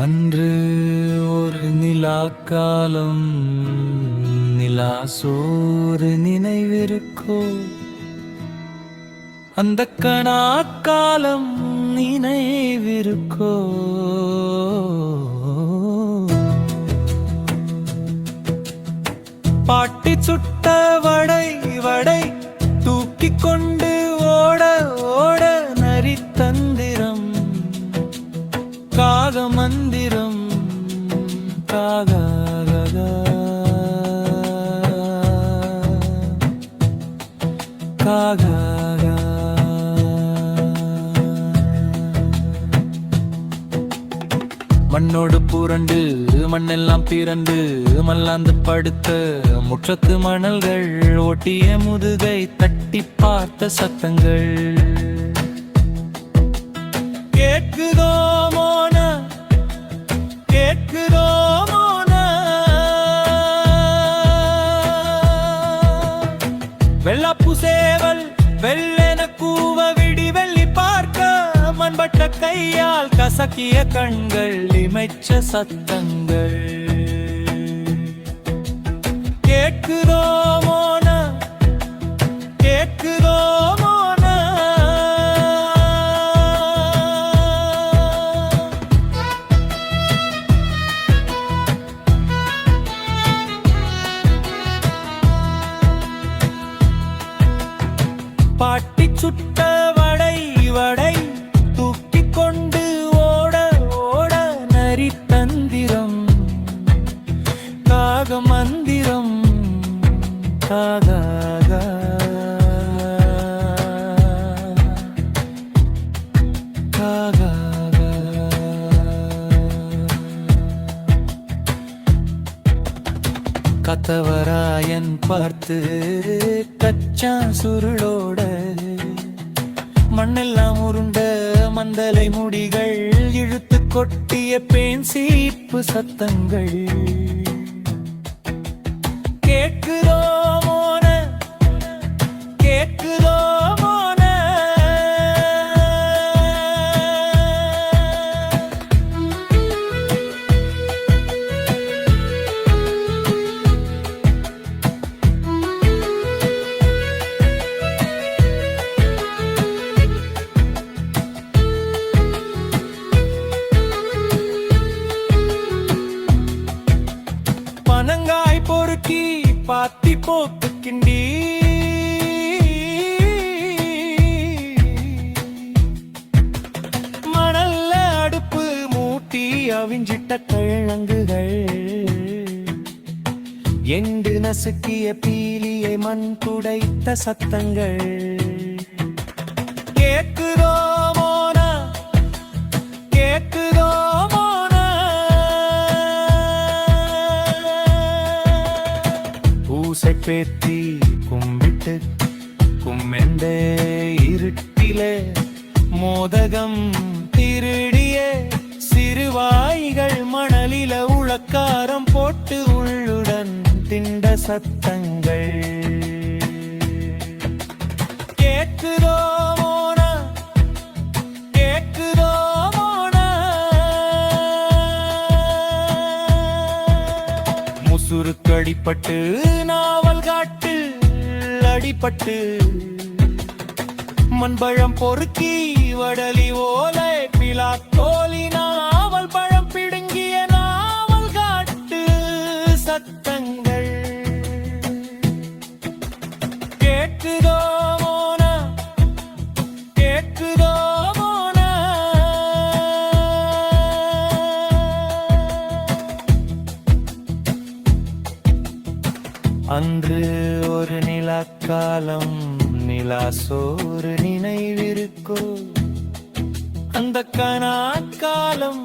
அன்று ஒரு நிலா காலம் நிலா சோறு நினைவிருக்கோ? அந்த கணா காலம் நினைவிருக்கோ? பாட்டி சுட்ட வடை வடை தூக்கி கொண்டு மண்ணோடு புரண்டு மண்ணெல்லாம் பிறண்டு மல்லாந்து படுத்த முற்றத்து மணல்கள் ஒட்டிய முதுகை தட்டி பார்த்த சத்தங்கள். கேட்குதோ மோன? கேட்குதோ மண்பட்ட கையால் கசக்கிய கண்கள் இமைச்ச சத்தங்கள். கேட்குதோ கத்தவராயன் பார்த்து கச்சா சுருளோட மண்ணெல்லாம் உருண்ட மந்தலை முடிகள் இழுத்து கொட்டிய பேன் சீப்பு சத்தங்கள். மானங்காய் பொறுக்கி பாத்தி போட்டு கிண்டி. மணல்ல அடுப்பு மூட்டி அவிஞ்சிட்ட கிழங்குகள். எண்டு நசுக்கிய பீலியை மண் துடைத்த சத்தங்கள். பூசை பேத்தி கும்பிட்டு கும்மெண்டே இருட்டிலே மோதகம் திருடிய சிறுவாய்கள் மணலில உளக்காரம் போட்டு உள்ளுடன் திண்ட சத்தங்கள். கேக்குதோ மோனா? கேக்குதோ மோனா? அடிப்பட்டு மண்பழம் பொறுக்கி வடலி ஓலை பிலா தோலி நாவல் பழம் பிடுங்கிய நாவல் காட்டு சத்தங்கள். கேட்குதோ அன்று ஒரு நிலாக்காலம் நிலா சோறு நினைவிருக்கோ அந்த கனாக்காலம்